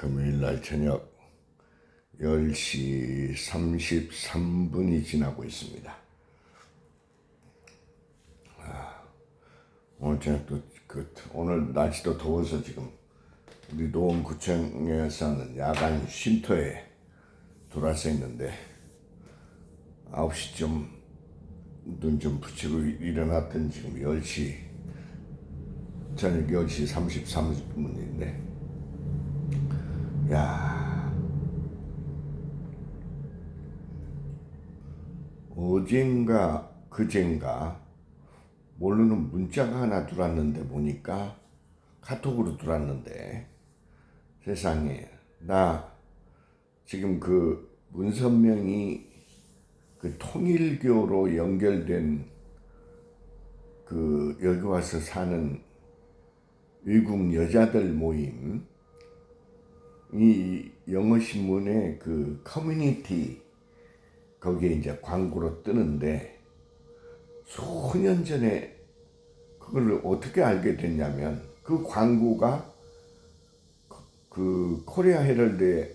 금요일 날 저녁 10시 33분이 지나고 있습니다. 아, 오늘 저녁 또, 그, 오늘 날씨도 더워서 지금 우리 노원구청에서는 야간 쉼터에 들어와서 있는데 9시쯤 눈 좀 붙이고 일어났던 지금 10시 저녁 10시 33분인데 야. 어젠가 그젠가. 모르는 문자가 하나 들어왔는데 보니까 카톡으로 들어왔는데. 세상에. 나 지금 그 문선명이 그 통일교로 연결된 그 여기 와서 사는 외국 여자들 모임 이 영어 신문에 그 커뮤니티 거기에 이제 광고로 뜨는데 수년 전에 그걸 어떻게 알게 됐냐면 그 광고가 그, 그 코리아 헤럴드의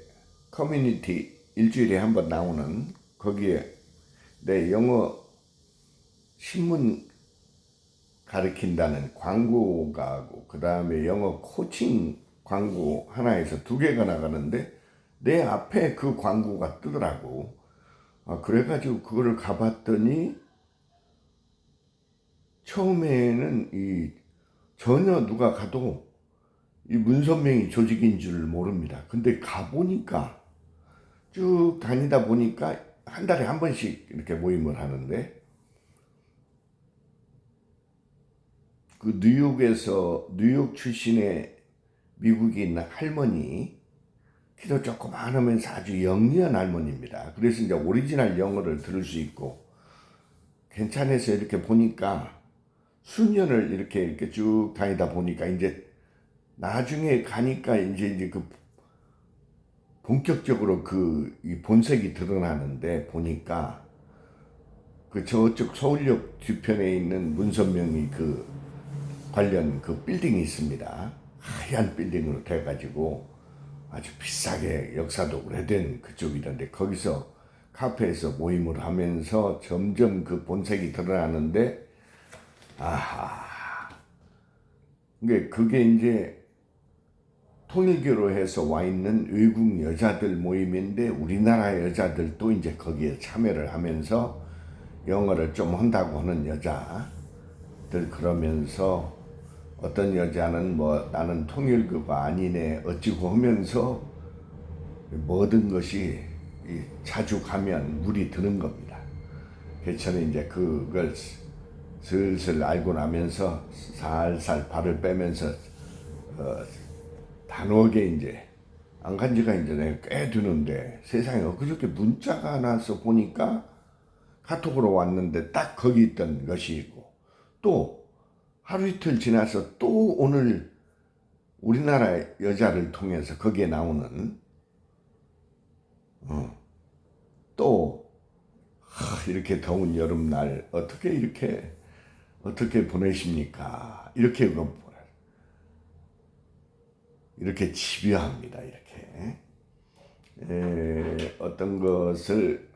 커뮤니티 일주일에 한 번 나오는 거기에 내 영어 신문 가르친다는 광고가 그 다음에 영어 코칭 광고 하나에서 두 개가 나가는데 내 앞에 그 광고가 뜨더라고. 아, 그래가지고 그거를 가봤더니 처음에는 이 전혀 누가 가도 이 문선명이 조직인 줄 모릅니다. 근데 가보니까 쭉 다니다 보니까 한 달에 한 번씩 이렇게 모임을 하는데 그 뉴욕에서 뉴욕 출신의 미국인 할머니 키도 조그만하면서 아주 영리한 할머니입니다. 그래서 이제 오리지널 영어를 들을 수 있고 괜찮아서 이렇게 보니까 수년을 이렇게 이렇게 쭉 다니다 보니까 이제 나중에 가니까 이제 이제 그 본격적으로 그 이 본색이 드러나는데 보니까 그 저쪽 서울역 뒤편에 있는 문선명이 그 관련 그 빌딩이 있습니다. 하얀 빌딩으로 돼가지고 아주 비싸게 역사도 오래된 그쪽이던데 거기서 카페에서 모임을 하면서 점점 그 본색이 드러나는데 아하. 그게 그게 이제 통일교로 해서 와 있는 외국 여자들 모임인데 우리나라 여자들도 이제 거기에 참여를 하면서 영어를 좀 한다고 하는 여자들 그러면서 어떤 여자는 뭐 나는 통일교가 아니네 어찌고 하면서 모든 것이 자주 가면 물이 드는 겁니다. 개천에 이제 그걸 슬슬 알고 나면서 살살 발을 빼면서 어, 단호하게 이제 안 간 지가 이제 내가 꽤 되는데 세상에 엊그저께 문자가 하나 서 보니까 카톡으로 왔는데 딱 거기 있던 것이고 또 하루 이틀 지나서 또 오늘 우리나라 여자를 통해서 거기에 나오는 어, 또 하, 이렇게 더운 여름날 어떻게 이렇게 어떻게 보내십니까? 이렇게 이렇게 집요합니다. 이렇게 에, 어떤 것을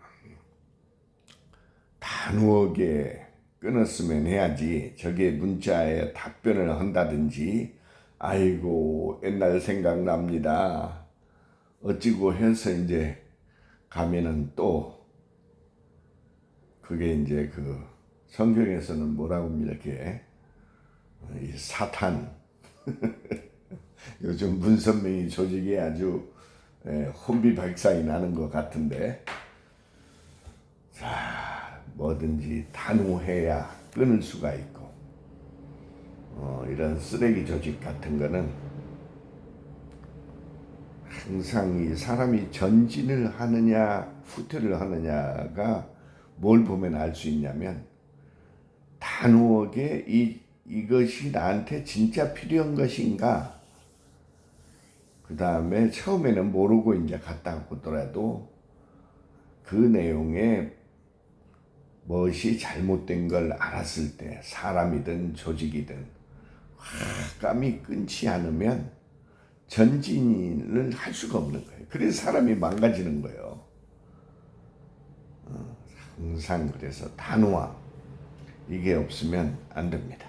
단호하게 끊었으면 해야지. 저게 문자에 답변을 한다든지. 아이고 옛날 생각납니다. 어찌고 해서 이제 가면은 또 그게 이제 그 성경에서는 뭐라고 이렇게 이 사탄. 요즘 문선명이 조직이 아주 혼비백산이 나는 것 같은데. 자 뭐든지 단호해야 끊을 수가 있고 어, 이런 쓰레기 조직 같은 거는 항상 이 사람이 전진을 하느냐 후퇴를 하느냐가 뭘 보면 알 수 있냐면 단호하게 이 이것이 나한테 진짜 필요한 것인가? 그 다음에 처음에는 모르고 이제 갔다 오더라도 그 내용에 무엇이 잘못된 걸 알았을 때 사람이든 조직이든 화감이 끊지 않으면 전진을 할 수가 없는 거예요. 그래서 사람이 망가지는 거예요. 어, 항상 그래서 단호함 이게 없으면 안 됩니다.